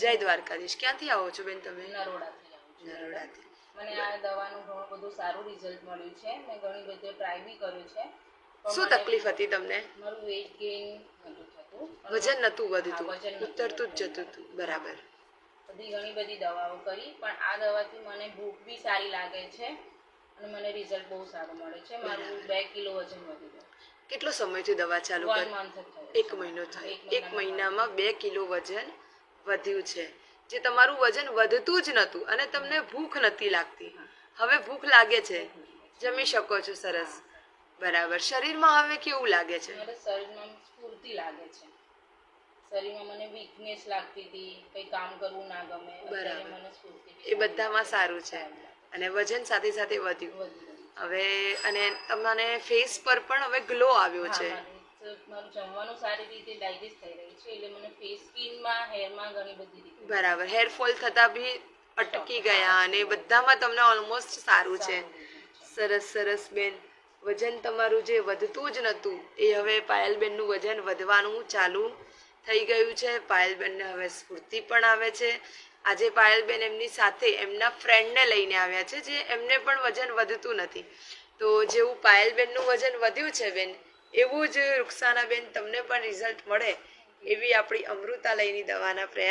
જય દ્વારકાધીશ. ક્યાંથી આવો છો બેન તમે? નરોડાથી નરોડાથી. મને આ દવાનું ઘણું બધું સારું રિઝલ્ટ મળ્યું છે. મેં ઘણી બધી ટ્રાય બી કર્યું છે. શું તકલીફ હતી તમને? મારું વેઇટ ગેઇન થતું. વજન નતું વધતું. વજન ઉતરતું જ જતું હતું. બરાબર. બધી ઘણી બધી દવાઓ કરી પણ આ દવાથી મને ભૂખ બી સારી લાગે છે અને મને રિઝલ્ટ બહુ સારું મળે છે. મારું બે કિલો વજન વધી ગયું. કેટલો સમયથી દવા ચાલુ કરી એક મહિનો થયો. એક મહિનામાં બે કિલો વજન વધ્યું છે. જે તમારું વજન વધતું જ નહોતું અને તમને ભૂખ નથી લાગતી. હવે ભૂખ લાગે છે. જમી શકો છો સરસ. બરાબર. શરીરમાં હવે કેવું લાગે છે? શરીરમાં સ્ફૂર્તિ લાગે છે. શરીરમાં મને વીકનેસ લાગતી હતી કંઈ કામ કરવું ના ગમે. બરાબર. એ બધામાં સારું છે. અને વજન સાથે સાથે વધ્યું. હવે અને તમને ફેસ પર પણ હવે ગ્લો આવ્યો છે. મારી જમવાનું સારી રીતે ડાયજેસ્ટ થઈ રહ્યું છે એટલે મને ફેસ સ્કિનમાં હેરમાં ઘણી બધી રીતે બરાબર. હેરફોલ થતા બી અટકી ગયા અને બધામાં તમને ઓલમોસ્ટ સારું છે. સરસ સરસ બેન. વજન તમારું જે વધતું જ નહોતું એ હવે પાયલબેનનું વજન વધવાનું ચાલુ થઈ ગયું છે. પાયલબેનને હવે સ્ફૂર્તિ પણ આવે છે. આજે પાયલબેન એમની સાથે એમના ફ્રેન્ડને લઈને આવ્યા છે જે એમને પણ વજન વધતું નથી. તો જેવું પાયલબેનનું વજન વધ્યું છે બેન એવું જ રૂક્ષાનાબેન તમને પણ રિઝલ્ટ મળે એવી આપણી અમૃતાલયની દવાના પ્રયાસ